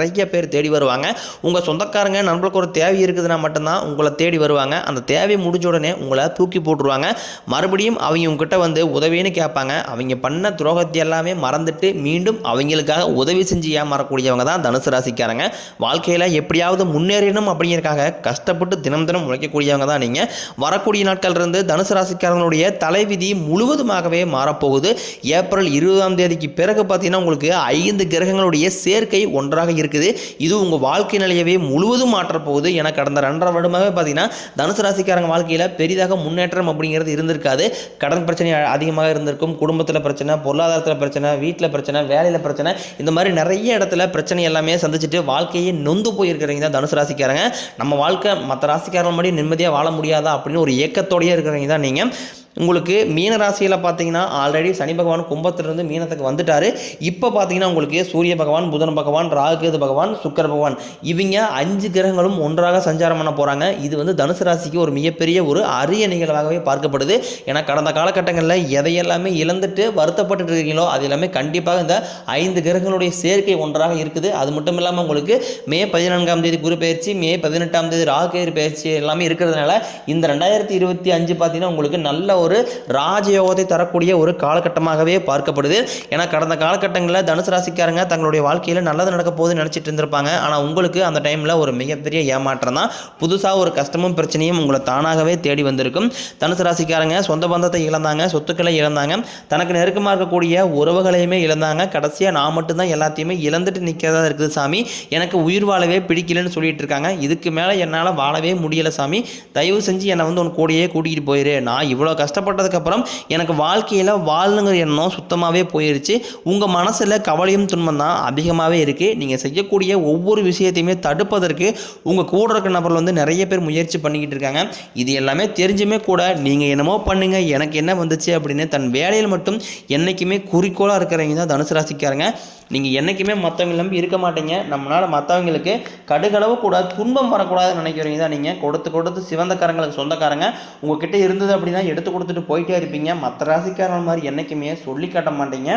நிறைய பேர் தேடி வருவாங்க. உங்கள் சொந்தக்காரங்க நண்பர்களுக்கு ஒரு தேவை இருக்குதுன்னா மட்டும்தான் உங்களை தேடி வருவாங்க. அந்த தேவை முடிஞ்ச உடனே உங்களை தூக்கி போட்டுருவாங்க. மறுபடியும் அவங்க உங்ககிட்ட வந்து உதவின்னு கேட்பாங்க. அவங்க பண்ண துரோகத்தை எல்லாமே மறந்துட்டு மீண்டும் அவங்களுக்காக உதவி செஞ்சு ஏமாறக்கூடியவங்க தான் தனுசு ராசிக்காரங்க. வாழ்க்கையில் எப்படியாவது முன்னேறணும் அப்படிங்கிறக்காக கஷ்டப்பட்டு தினம் தினம் உழைக்கக்கூடியவங்க தான் நீங்கள் வரக்கூடிய நாட்கள் இருந்து தனுசு ராசிக்காரங்களுடைய தலைவிதி முழுவதுமாகவே மாறப்போகுது. ஏப்ரல் இருபதாம் தேதிக்கு பிறகு பார்த்தீங்கன்னா உங்களுக்கு ஐந்து கிரகங்களுடைய சேர்க்கை ஒன்றாக இருக்குது. இது உங்கள் வாழ்க்கை நிலையவே முழுவதும் மாற்றப்போகுது. என கடந்த ரெண்டரை வருடமாகவே பார்த்தீங்கன்னா தனுசு ராசிக்காரங்க வாழ்க்கையில் பெரிதாக முன்னேற்றம் அப்படிங்கிறது இருந்திருக்காது. கடன் பிரச்சனை அதிகமாக இருந்திருக்கும். குடும்பத்தில் பிரச்சனை பொருளாதாரத்தில் பிரச்சனை வீட்டில் பிரச்சனை வேலையில் பிரச்சனை இந்த மாதிரி நிறைய இடத்துல பிரச்சனை எல்லாமே சந்திச்சுட்டு வாழ்க்கையை நொந்து போயிருக்கிறவங்க தான் தனுசு ராசிக்காரங்க. நம்ம வாழ்க்கை மற்ற ராசிக்காரங்க மாதிரி நிம்மதியாக வாழ முடியாதா அப்படின்னு ஒரு ஏக்கத்தோடயே இருக்கிறவங்க தான் நீங்கள் உங்களுக்கு மீன ராசியில் பார்த்தீங்கன்னா ஆல்ரெடி சனி பகவான் கும்பத்திலிருந்து மீனத்துக்கு வந்துட்டார். இப்போ பார்த்தீங்கன்னா உங்களுக்கு சூரிய பகவான் புதன் பகவான் ராகுகேது பகவான் சுக்கர பகவான். இவங்க அஞ்சு கிரகங்களும் ஒன்றாக சஞ்சாரம் பண்ண போகிறாங்க இது வந்து தனுசு ராசிக்கு ஒரு மிகப்பெரிய ஒரு அரிய நிகழ்வாகவே பார்க்கப்படுது. ஏன்னா கடந்த காலகட்டங்களில் எதையெல்லாமே இழந்துட்டு வருத்தப்பட்டு இருக்கீங்களோ அது எல்லாமே கண்டிப்பாக இந்த ஐந்து கிரகங்களுடைய சேர்க்கை ஒன்றாக இருக்குது. அது மட்டும் இல்லாமல் உங்களுக்கு மே பதினான்காம் தேதி குரு பயிற்சி மே பதினெட்டாம் தேதி ராகுகேது பயிற்சி எல்லாமே இருக்கிறதுனால இந்த ரெண்டாயிரத்தி இருபத்தி அஞ்சு பார்த்தீங்கன்னா உங்களுக்கு நல்ல ஒரு ராஜயோகத்தை தரக்கூடிய ஒரு காலகட்டமாகவே பார்க்கப்படுது. ஏன்னா கடந்த காலகட்டங்களில் தனுசு ராசிக்காரங்க தங்களுடைய வாழ்க்கையில் நல்லது நடக்க போகுதுன்னு நினச்சிட்டு இருந்திருப்பாங்க. ஆனால் உங்களுக்கு அந்த டைமில் ஒரு மிகப்பெரிய ஏமாற்றம் தான். புதுசாக ஒரு கஷ்டமும் பிரச்சனையும் உங்களை தானாகவே தேடி வந்திருக்கும். தனுசு ராசிக்காரங்க சொந்த பந்தத்தை இழந்தாங்க சொத்துக்களை இழந்தாங்க. தனக்கு நெருக்கமாக இருக்கக்கூடிய உறவுகளையுமே இழந்தாங்க. கடைசியாக நான் மட்டும்தான் எல்லாத்தையுமே இழந்துட்டு நிற்கிறதா இருக்குது சாமி. எனக்கு உயிர் வாழவே பிடிக்கலன்னு சொல்லிட்டு இருக்காங்க. இதுக்கு மேலே என்னால் வாழவே முடியலை சாமி. தயவு செஞ்சு என்னை வந்து உன் கூடயே கூட்டிகிட்டு போயிரு. நான் இவ்வளோ கஷ்டம் கஷ்டப்பட்டதுக்கப்புறம் எனக்கு வாழ்க்கையில் வாழணுங்கிற எண்ணம் சுத்தமாகவே போயிருச்சு. உங்கள் மனசில் கவலையும் துன்பம் தான் அதிகமாகவே இருக்குது நீங்கள் செய்யக்கூடிய ஒவ்வொரு விஷயத்தையுமே தடுப்பதற்கு உங்கள் கூட இருக்கிற நபர்கள் வந்து நிறைய பேர் முயற்சி பண்ணிக்கிட்டு இருக்காங்க. இது எல்லாமே தெரிஞ்சுமே கூட நீங்கள் என்னமோ பண்ணுங்கள் எனக்கு என்ன வந்துச்சு அப்படின்னு தன் வேலையில் மட்டும் என்றைக்குமே குறிக்கோளாக இருக்கிறவங்க தான் தனுசு ராசிக்காரங்க. நீங்கள் என்றைக்குமே மற்றவங்க நம்பி இருக்க மாட்டீங்க. நம்மளால் மற்றவங்களுக்கு கடுகளவு கூடாது துன்பம் வரக்கூடாதுன்னு நினைக்கிறீங்க. தான் நீங்கள் கொடுத்து கொடுத்து சிவந்தக்காரங்களுக்கு சொந்தக்காரங்க. உங்ககிட்ட இருந்தது அப்படின்னா எடுத்து கொடுத்துட்டு போயிட்டே இருப்பீங்க. மற்ற ராசிக்காரங்க மாதிரி என்றைக்குமே சொல்லி காட்ட மாட்டீங்க.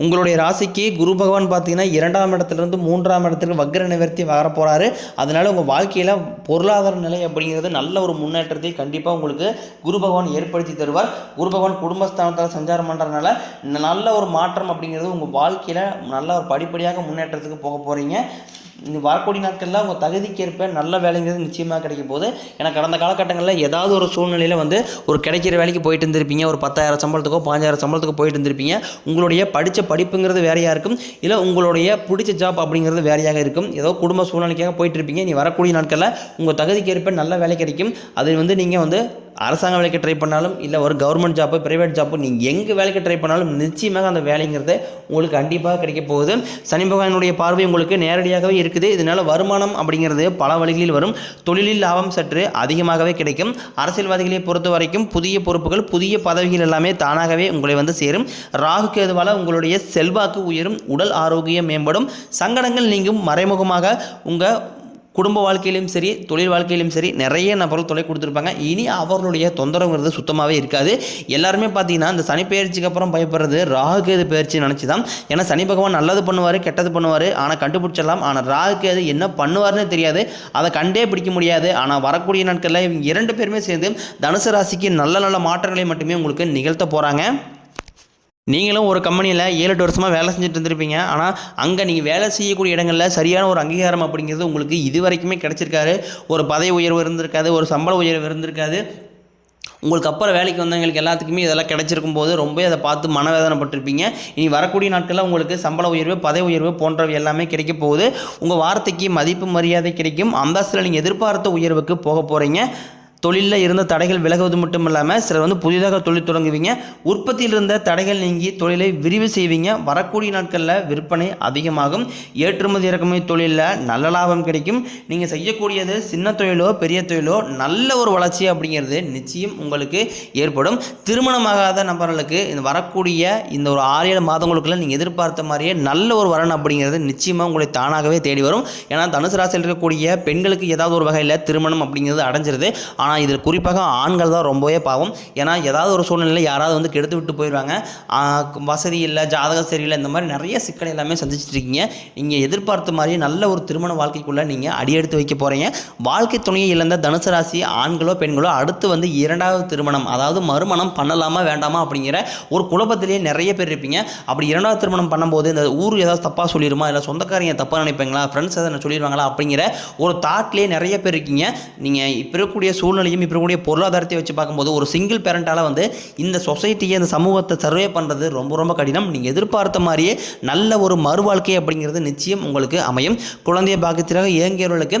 உங்களுடைய ராசிக்கு குரு பகவான் பார்த்தீங்கன்னா இரண்டாம் இடத்துலேருந்து மூன்றாம் இடத்துக்கு வக்ர நிவர்த்தி வர போகிறாரு அதனால் உங்கள் வாழ்க்கையில் பொருளாதார நிலை அப்படிங்கிறது நல்ல ஒரு முன்னேற்றத்தை கண்டிப்பாக உங்களுக்கு குரு பகவான் ஏற்படுத்தி தருவார். குரு பகவான் குடும்பஸ்தானத்தில் சஞ்சாரம் பண்ணுறதுனால நல்ல ஒரு மாற்றம் அப்படிங்கிறது உங்கள் வாழ்க்கையில் நல்ல ஒரு படிப்படியாக முன்னேற்றத்துக்கு போக போகிறீங்க வரக்கூடிய நாட்களில் உங்கள் தகுதிக்கேற்ப நல்ல வேலைங்கிறது நிச்சயமாக கிடைக்கும் போது ஏன்னா கடந்த காலகட்டங்களில் ஏதாவது ஒரு சூழ்நிலையில் வந்து ஒரு கிடைக்கிற வேலைக்கு போயிட்டு இருந்திருப்பீங்க. ஒரு பத்தாயிரம் சம்பளத்துக்கோ பாஞ்சாயிரம் சம்பளத்துக்கோ போயிட்டு இருந்திருப்பீங்க. உங்களுடைய படித்த படிப்புங்கிறது வேறையாக இருக்கும். இல்லை உங்களுடைய பிடிச்ச ஜாப் அப்படிங்கிறது வேறையாக இருக்கும். ஏதோ குடும்ப சூழ்நிலைக்காக போயிட்டு இருப்பீங்க. நீ வரக்கூடிய நாட்களில் உங்கள் தகுதிக்கேற்ப நல்ல வேலை கிடைக்கும். அது வந்து நீங்கள் வந்து அரசாங்க வேலைக்கு ட்ரை பண்ணாலும் இல்லை ஒரு கவர்மெண்ட் ஜாப்பு ப்ரைவேட் ஜாப்பு நீங்கள் எங்கே வேலைக்கு ட்ரை பண்ணாலும் நிச்சயமாக அந்த வேலைங்கிறது உங்களுக்கு கண்டிப்பாக கிடைக்க போகுது. சனி பகவானுடைய பார்வை உங்களுக்கு நேரடியாகவே இருக்குது. இதனால் வருமானம் அப்படிங்கிறது பல வழிகளில் வரும். தொழிலில் லாபம் சற்று அதிகமாகவே கிடைக்கும். அரசியல்வாதிகளை பொறுத்த வரைக்கும் புதிய பொறுப்புகள் புதிய பதவிகள் எல்லாமே தானாகவே உங்களை வந்து சேரும். ராகு கேதுவால் உங்களுடைய செல்வாக்கு உயரும். உடல் ஆரோக்கியம் மேம்படும். சங்கடங்கள் நீங்கும். மறைமுகமாக உங்கள் குடும்ப வாழ்க்கையிலும் சரி தொழில் வாழ்க்கையிலும் சரி நிறைய நபர்கள் தொலை கொடுத்துருப்பாங்க. இனி அவர்களுடைய தொந்தரவுங்கிறது சுத்தமாகவே இருக்காது. எல்லாருமே பார்த்தீங்கன்னா இந்த சனி பயிற்சிக்கு அப்புறம் பயப்படுறது ராகுகேது பயிற்சி நினச்சி தான் ஏன்னா சனி பகவான் நல்லது பண்ணுவார் கெட்டது பண்ணுவார். ஆனால் கண்டுபிடிச்சிடலாம். ஆனால் ராகுகேது என்ன பண்ணுவார்னு தெரியாது. அதை கண்டே பிடிக்க முடியாது. ஆனால் வரக்கூடிய நாட்களில் இரண்டு பேருமே சேர்ந்து தனுசு ராசிக்கு நல்ல நல்ல மாற்றங்களை மட்டுமே உங்களுக்கு நிகழ்த்த போகிறாங்க நீங்களும் ஒரு கம்பெனியில் ஏழு எட்டு வருஷமாக வேலை செஞ்சுட்டு இருந்திருப்பீங்க. ஆனால் அங்கே நீங்கள் வேலை செய்யக்கூடிய இடங்களில் சரியான ஒரு அங்கீகாரம் அப்படிங்கிறது உங்களுக்கு இது வரைக்குமே கிடச்சிருக்காரு ஒரு பதவி உயர்வு இருந்திருக்காது ஒரு சம்பள உயர்வு இருந்திருக்காது. உங்களுக்கு அப்புறம் வேலைக்கு வந்தவங்களுக்கு எல்லாத்துக்குமே இதெல்லாம் கிடைச்சிருக்கும் போது ரொம்ப அதை பார்த்து மனவேதனைப்பட்டிருப்பீங்க. இனி வரக்கூடிய நாட்களில் உங்களுக்கு சம்பள உயர்வு பதவி உயர்வு போன்றவை எல்லாமே கிடைக்க போகுது. உங்கள் வார்த்தைக்கு மதிப்பு மரியாதை கிடைக்கும். அந்தஸ்தில் நீங்கள் எதிர்பார்த்த உயர்வுக்கு போக போகிறீங்க தொழிலில் இருந்த தடைகள் விலகுவது மட்டும் இல்லாமல் சிலர் வந்து புதிதாக தொழில் தொடங்குவீங்க. உற்பத்தியில் இருந்த தடைகள் நீங்கி தொழிலை விரிவு செய்வீங்க. வரக்கூடிய நாட்களில் விற்பனை அதிகமாகும். ஏற்றுமதி இறக்குமதி தொழிலில் நல்ல லாபம் கிடைக்கும். நீங்கள் செய்யக்கூடியது சின்ன தொழிலோ பெரிய தொழிலோ நல்ல ஒரு வளர்ச்சி அப்படிங்கிறது நிச்சயம் உங்களுக்கு ஏற்படும். திருமணமாகாத நபர்களுக்கு இந்த வரக்கூடிய இந்த ஒரு ஆறு ஏழு மாதங்களுக்குள்ள நீங்கள் எதிர்பார்த்த மாதிரியே நல்ல ஒரு வரன் அப்படிங்கிறது நிச்சயமாக உங்களை தானாகவே தேடி வரும். ஏன்னா தனுசு ராசியில் இருக்கக்கூடிய பெண்களுக்கு ஏதாவது ஒரு வகையில் திருமணம் அப்படிங்கிறது அடைஞ்சிருது. ஆனால் இதில் குறிப்பாக ஆண்கள் தான் ரொம்பவே பாவம். ஏன்னா ஏதாவது ஒரு சூழ்நிலையில் யாராவது வந்து கெடுத்து விட்டு போயிடுவாங்க வசதி இல்லை ஜாதகம் சரியில்லை இந்த மாதிரி நிறைய சிக்கல் எல்லாமே சந்திச்சிட்டு இருக்கீங்க நீங்கள் எதிர்பார்த்த மாதிரி நல்ல ஒரு திருமண வாழ்க்கைக்குள்ளே நீங்கள் அடியெடுத்து வைக்க போகிறீங்க வாழ்க்கை துணையை இழந்த தனுசு ராசி ஆண்களோ பெண்களோ அடுத்து வந்து இரண்டாவது திருமணம் அதாவது மறுமணம் பண்ணலாமா வேண்டாமா அப்படிங்கிற ஒரு குழப்பத்திலேயே நிறைய பேர் இருப்பீங்க. அப்படி இரண்டாவது திருமணம் பண்ணும்போது இந்த ஊர் ஏதாவது தப்பாக சொல்லிடுமா இல்லை சொந்தக்காரங்க தப்பாக நினைப்பீங்களா? ஃப்ரெண்ட்ஸ் எதாவது சொல்லிடுவாங்களா அப்படிங்கிற ஒரு தாட்லேயே நிறைய பேர் இருக்கீங்க. நீங்கள் இப்போ இருக்கக்கூடிய சூழ்நிலையும் இப்போ இருக்கக்கூடிய பொருளாதாரத்தை வச்சு பார்க்கும்போது ஒரு சிங்கிள் பேரண்டால் வந்து இந்த சொசைட்டியை இந்த சமூகத்தை சர்வே பண்ணுறது ரொம்ப ரொம்ப கடினம். நீங்கள் எதிர்பார்த்த மாதிரியே நல்ல ஒரு மறுவாழ்க்கை அப்படிங்கிறது நிச்சயம் உங்களுக்கு அமையும். குழந்தைய பாக்கியத்திற்காக இயங்கியவர்களுக்கு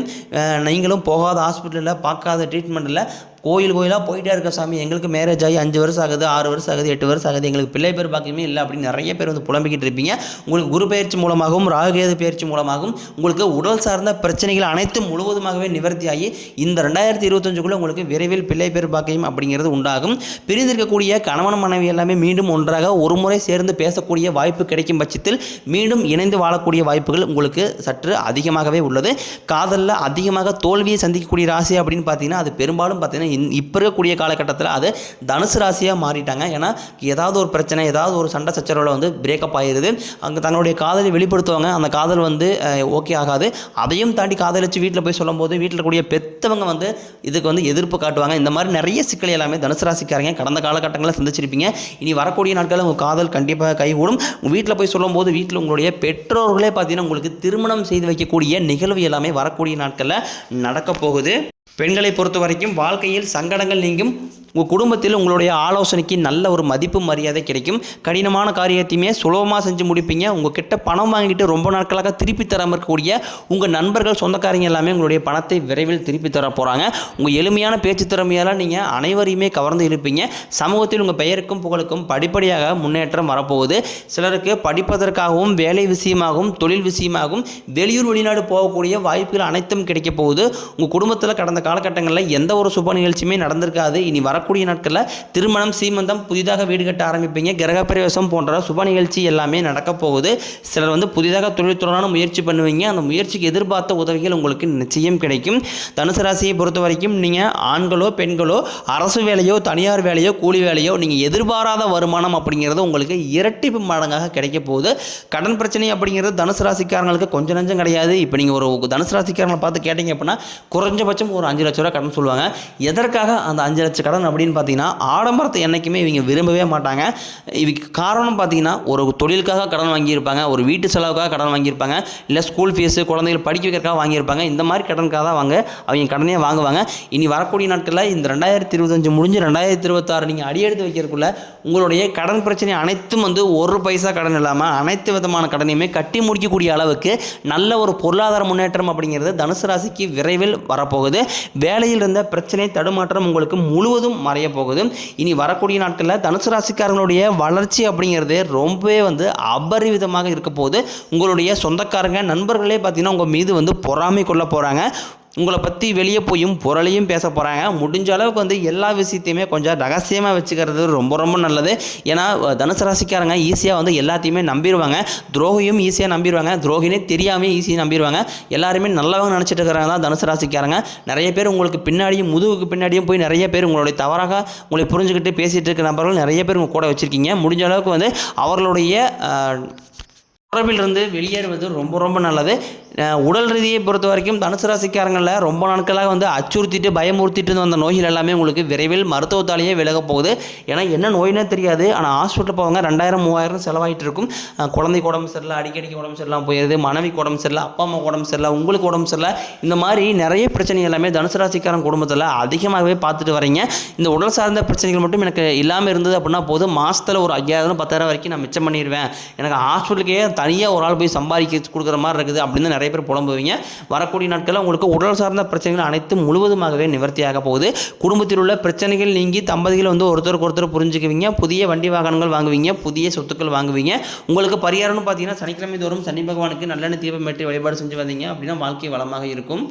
நீங்களும் போகாத ஹாஸ்பிட்டலில் பார்க்காத ட்ரீட்மெண்ட்டில் கோயில் கோயிலாக போயிட்டே இருக்க சாமி எங்களுக்கு மேரேஜ் ஆகி அஞ்சு வருஷம் ஆகுது ஆறு வருஷம் ஆகுது எட்டு வருஷம் ஆகுது எங்களுக்கு பிள்ளை பேர் பாக்கியமே இல்லை அப்படின்னு நிறைய பேர் வந்து புலம்பிக்கிட்டு இருப்பீங்க. உங்களுக்கு குரு பயிற்சி மூலமாகவும் ராகுகேது பயிற்சி மூலமாகவும் உங்களுக்கு உடல் சார்ந்த பிரச்சனைகள் அனைத்தும் முழுவதுமாகவே நிவர்த்தியாகி இந்த ரெண்டாயிரத்தி இருபத்தஞ்சுக்குள்ளே உங்களுக்கு விரைவில் பிள்ளை பேர் பாக்கியம் அப்படிங்கிறது உண்டாகும். பிரிந்திருக்கக்கூடிய கணவன் மனைவி எல்லாமே மீண்டும் ஒன்றாக ஒரு முறை சேர்ந்து பேசக்கூடிய வாய்ப்பு கிடைக்கும் பட்சத்தில் மீண்டும் இணைந்து வாழக்கூடிய வாய்ப்புகள் உங்களுக்கு சற்று அதிகமாகவே உள்ளது. காதலில் அதிகமாக தோல்வியை சந்திக்கக்கூடிய ராசி அப்படின்னு பார்த்தீங்கன்னா அது பெரும்பாலும் பார்த்தீங்கன்னா இப்போ இருக்கக்கூடிய காலகட்டத்தில் அது தனுசு ராசியாக மாறிட்டாங்க. ஏன்னா ஏதாவது ஒரு பிரச்சனை ஏதாவது ஒரு சண்டை சச்சரவில் வந்து பிரேக்கப் ஆயிடுது அங்கே தன்னுடைய காதலை வெளிப்படுத்துவாங்க. அந்த காதல் வந்து ஓகே ஆகாது. அதையும் தாண்டி காதலிச்சு வீட்டில் போய் சொல்லும்போது வீட்டில் கூடிய பெத்தவங்க வந்து இதுக்கு வந்து எதிர்ப்பு காட்டுவாங்க. இந்த மாதிரி நிறைய சிக்கல் எல்லாமே தனுசு ராசிக்காரங்க கடந்த காலகட்டங்களில் சந்திச்சிருப்பீங்க. இனி வரக்கூடிய நாட்களில் உங்கள் காதல் கண்டிப்பாக கைகூடும். உங்கள் வீட்டில் போய் சொல்லும்போது வீட்டில் உங்களுடைய பெற்றோர்களே பார்த்தீங்கன்னா உங்களுக்கு திருமணம் செய்து வைக்கக்கூடிய நிகழ்வு எல்லாமே வரக்கூடிய நாட்களில் நடக்க போகுது. பெண்களை பொறுத்த வரைக்கும் வாழ்க்கையில் சங்கடங்கள் நீங்கும். உங்கள் குடும்பத்தில் உங்களுடைய ஆலோசனைக்கு நல்ல ஒரு மதிப்பு மரியாதை கிடைக்கும். கடினமான காரியத்தையுமே சுலபமாக செஞ்சு முடிப்பீங்க. உங்கள் கிட்ட பணம் வாங்கிட்டு ரொம்ப நாட்களாக திருப்பி தராமல் இருக்கக்கூடிய உங்கள் நண்பர்கள் சொந்தக்காரங்க எல்லாமே உங்களுடைய பணத்தை விரைவில் திருப்பி தர போகிறாங்க உங்கள் எளிமையான பேச்சு திறமையால் நீங்கள் அனைவரையுமே கவர்ந்து இருப்பீங்க சமூகத்தில் உங்கள் பெயருக்கும் புகழுக்கும் படிப்படியாக முன்னேற்றம் வரப்போகுது. சிலருக்கு படிப்பதற்காகவும் வேலை விஷயமாகவும் தொழில் விஷயமாகவும் வெளியூர் வெளிநாடு போகக்கூடிய வாய்ப்புகள் அனைத்தும் கிடைக்க போகுது. உங்கள் குடும்பத்தில் கடந்த காலகட்டங்களில் எந்த ஒரு சுப நிகழ்ச்சியுமே நடந்திருக்காது. இனி வரக்கூடிய நாட்களில் திருமணம் சீமந்தம் புதிதாக வீடு கட்ட ஆரம்பிப்பீங்க. கிரகப்பிரவேசம் போன்ற சுப நிகழ்ச்சி எல்லாமே நடக்க போகுது. சிலர் வந்து புதிதாக தொழில்துறையான முயற்சி பண்ணுவீங்க. அந்த முயற்சிக்கு எதிர்பார்த்த உதவிகள் உங்களுக்கு நிச்சயம் கிடைக்கும். தனுசு ராசியை பொறுத்த வரைக்கும் நீங்கள் ஆண்களோ பெண்களோ அரசு வேலையோ தனியார் வேலையோ கூலி வேலையோ நீங்கள் எதிர்பாராத வருமானம் அப்படிங்கிறது உங்களுக்கு இரட்டிப்பு மடங்காக கிடைக்க போகுது. கடன் பிரச்சனை அப்படிங்கிறது தனுசு ராசிக்காரங்களுக்கு கொஞ்சம் நஞ்சம் கிடையாது. இப்போ நீங்கள் ஒரு தனுசு ராசிக்காரங்களை பார்த்து கேட்டிங்க அப்படின்னா குறைஞ்சபட்சம் ஒரு அஞ்சு லட்ச ரூபா கடன் சொல்லுவாங்க. எதற்காக அந்த அஞ்சு லட்ச கடன் அப்படின்னு பார்த்தீங்கன்னா ஆடம்பரத்தை என்றைக்குமே இவங்க விரும்பவே மாட்டாங்க. இதுக்கு காரணம் பார்த்தீங்கன்னா ஒரு தொழிலுக்காக கடன் வாங்கியிருப்பாங்க ஒரு வீட்டு செலவுக்காக கடன் வாங்கியிருப்பாங்க இல்லை ஸ்கூல் ஃபீஸு குழந்தைகள் படிக்க வைக்கிறக்காக வாங்கியிருப்பாங்க. இந்த மாதிரி கடனுக்காக தான் வாங்க அவங்க கடனே வாங்குவாங்க. இனி வரக்கூடிய நாட்களில் இந்த ரெண்டாயிரத்தி இருபத்தஞ்சு முடிஞ்சு ரெண்டாயிரத்தி இருபத்தாறு நீங்கள் அடியெடுத்து வைக்கிறதுக்குள்ள உங்களுடைய கடன் பிரச்சனை அனைத்தும் வந்து ஒரு பைசா கடன் இல்லாமல் அனைத்து விதமான கடனையுமே கட்டி முடிக்கக்கூடிய அளவுக்கு நல்ல ஒரு பொருளாதார முன்னேற்றம் அப்படிங்கிறது தனுசு ராசிக்கு விரைவில் வரப்போகுது. வேலையில் இருந்த பிரச்சனை தடுமாற்றம் உங்களுக்கு முழுவதும் மறைய போகுது. இனி வரக்கூடிய நாட்களில் தனுசு ராசிக்காரங்களுடைய வளர்ச்சி அப்படிங்கிறது ரொம்பவே வந்து அபரிவிதமாக இருக்க போகுது. உங்களுடைய சொந்தக்காரங்க நண்பர்களே பார்த்தீங்கன்னா உங்கள் மீது வந்து பொறாமை கொள்ள போகிறாங்க உங்களை பற்றி வெளியே போயும் புரளையும் பேச போகிறாங்க முடிஞ்ச அளவுக்கு வந்து எல்லா விஷயத்தையுமே கொஞ்சம் ரகசியமாக வச்சுக்கிறது ரொம்ப ரொம்ப நல்லது. ஏன்னா தனுசு ராசிக்காரங்க ஈஸியாக வந்து எல்லாத்தையுமே நம்பிடுவாங்க துரோகியும் ஈஸியாக நம்பிடுவாங்க துரோகினே தெரியாமல் ஈஸியாக நம்பிடுவாங்க எல்லாருமே நல்லவங்க நினச்சிட்டு இருக்கிறாங்க தான் தனுசு ராசிக்காரங்க. நிறைய பேர் உங்களுக்கு பின்னாடியும் முதுகுக்கு பின்னாடியும் போய் நிறைய பேர் உங்களுடைய தவறாக உங்களை புரிஞ்சுக்கிட்டு பேசிகிட்டு இருக்க நபர்கள் நிறைய பேர் உங்கள் கூட வச்சுருக்கீங்க. முடிஞ்ச அளவுக்கு வந்து அவர்களுடைய அஹ், உறவிலிருந்து வெளியேறுவது ரொம்ப ரொம்ப நல்லது. உடல் ரீதியை பொறுத்த வரைக்கும் தனுசு ராசிக்காரங்களில் ரொம்ப நாட்களாக வந்து அச்சுறுத்திட்டு பயமுறுத்திட்டு வந்த நோய்கள் எல்லாமே உங்களுக்கு விரைவில் மருத்துவத்தாலேயே விலக போகுது. ஏன்னா என்ன நோயினே தெரியாது. ஆனால் ஹாஸ்பிட்டல் போவாங்க ரெண்டாயிரம் மூவாயிரம் செலவாகிட்டு இருக்கும். குழந்தைக்கு உடம்பு சரியில்லை அடிக்கடிக்கு உடம்பு சரியில்லாம போயிடுது மனைவிக்கு உடம்பு சரியில்லை அப்பா அம்மா உடம்பு சரியில்லை உங்களுக்கு உடம்பு சரியில்லை. இந்த மாதிரி நிறைய பிரச்சனை எல்லாமே தனுசு ராசிக்காரன் குடும்பத்தில் அதிகமாகவே பார்த்துட்டு வரீங்க. இந்த உடல் சார்ந்த பிரச்சனைகள் மட்டும் எனக்கு இல்லாமல் இருந்தது அப்படின்னா போதும். மாதத்தில் ஒரு ஐயாயிரம் பத்தாயிரம் வரைக்கும் நான் மிச்சம் பண்ணிடுவேன் எனக்கு ஹாஸ்பிட்டலுக்கே தனியாக ஒரு ஆள் போய் சம்பாதிக்க கொடுக்குற மாதிரி இருக்குது அப்படின்னு தான் நிறைய பேர் புலம்புவீங்க. வரக்கூடிய நாட்களில் உங்களுக்கு உடல் சார்ந்த பிரச்சனைகள் அனைத்தும் முழுவதுமாகவே நிவர்த்தியாக போகுது. குடும்பத்தில் உள்ள பிரச்சனைகள் நீங்கி தம்பதிகள் வந்து ஒருத்தருக்கு ஒருத்தர் புரிஞ்சுக்குவீங்க. புதிய வண்டி வாகனங்கள் வாங்குவீங்க. புதிய சொத்துக்கள் வாங்குவீங்க. உங்களுக்கு பரிகாரம்னு பார்த்தீங்கன்னா சனிக்கிழமை தோறும் சனி பகவானுக்கு நல்லெண்ணெய் தீபம் ஏற்றி வழிபாடு செஞ்சு வந்தீங்க அப்படின்னா வாழ்க்கை வளமாக இருக்கும்.